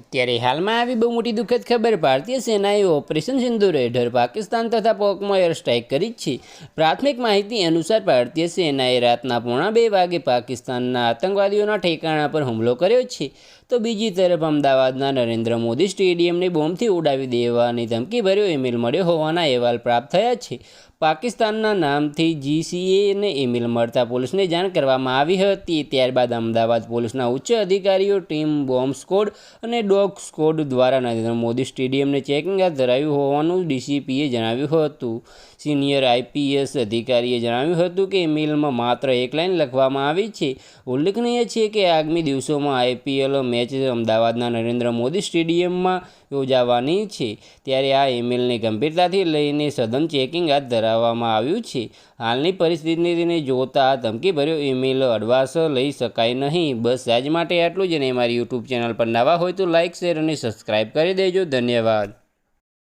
ત્યારે હાલમાં આવી બહુ મોટી દુઃખદ ખબર ભારતીય સેનાએ ઓપરેશન સિંધુર હેઠળ પાકિસ્તાન તથા પોકમાં એર સ્ટ્રાઇક કરી છે. પ્રાથમિક માહિતી અનુસાર ભારતીય સેનાએ રાતના પોણા બે વાગે પાકિસ્તાનના આતંકવાદીઓના ઠેકાણા પર હુમલો કર્યો છે. તો બીજી તરફ અમદાવાદના નરેન્દ્ર મોદી સ્ટેડિયમને બોમ્બથી ઉડાવી દેવાની ધમકીભર્યો ઈમેલ મળ્યો હોવાના અહેવાલ પ્રાપ્ત થયા છે. પાકિસ્તાનના નામથી જીસીએને ઈમેલ મળતા પોલીસને જાણ કરવામાં આવી હતી. ત્યારબાદ અમદાવાદ પોલીસના ઉચ્ચ અધિકારીઓ, ટીમ, બોમ્બ સ્કોડ અને ડોગ સ્કોડ દ્વારા નરેન્દ્ર મોદી સ્ટેડિયમને ચેકિંગ હાથ ધરાવ્યું હોવાનું ડીસીપીએ જણાવ્યું હતું. સિનિયર આઈપીએસ અધિકારીએ જણાવ્યું હતું કે ઈમેલમાં માત્ર એક લાઈન લખવામાં આવી છે. ઉલ્લેખનીય છે કે આગામી દિવસોમાં આઈપીએલ મેચ અમદાવાદના નરેન્દ્ર મોદી સ્ટેડિયમમાં યોજાવાની છે. ત્યારે આ ઈમેલને ગંભીરતાથી લઈને સઘન ચેકિંગ હાથ ધરવામાં આવ્યું છે. હાલની પરિસ્થિતિને જોતા ધમકીભર્યો ઈમેલ અડવાશ લઈ શકાય નહીં. બસ આજ માટે આટલું જ અને મારી યુટ્યુબ ચેનલ પર નવા હોય તો લાઇક શેર અને સબસ્ક્રાઈબ કરી દેજો. ધન્યવાદ.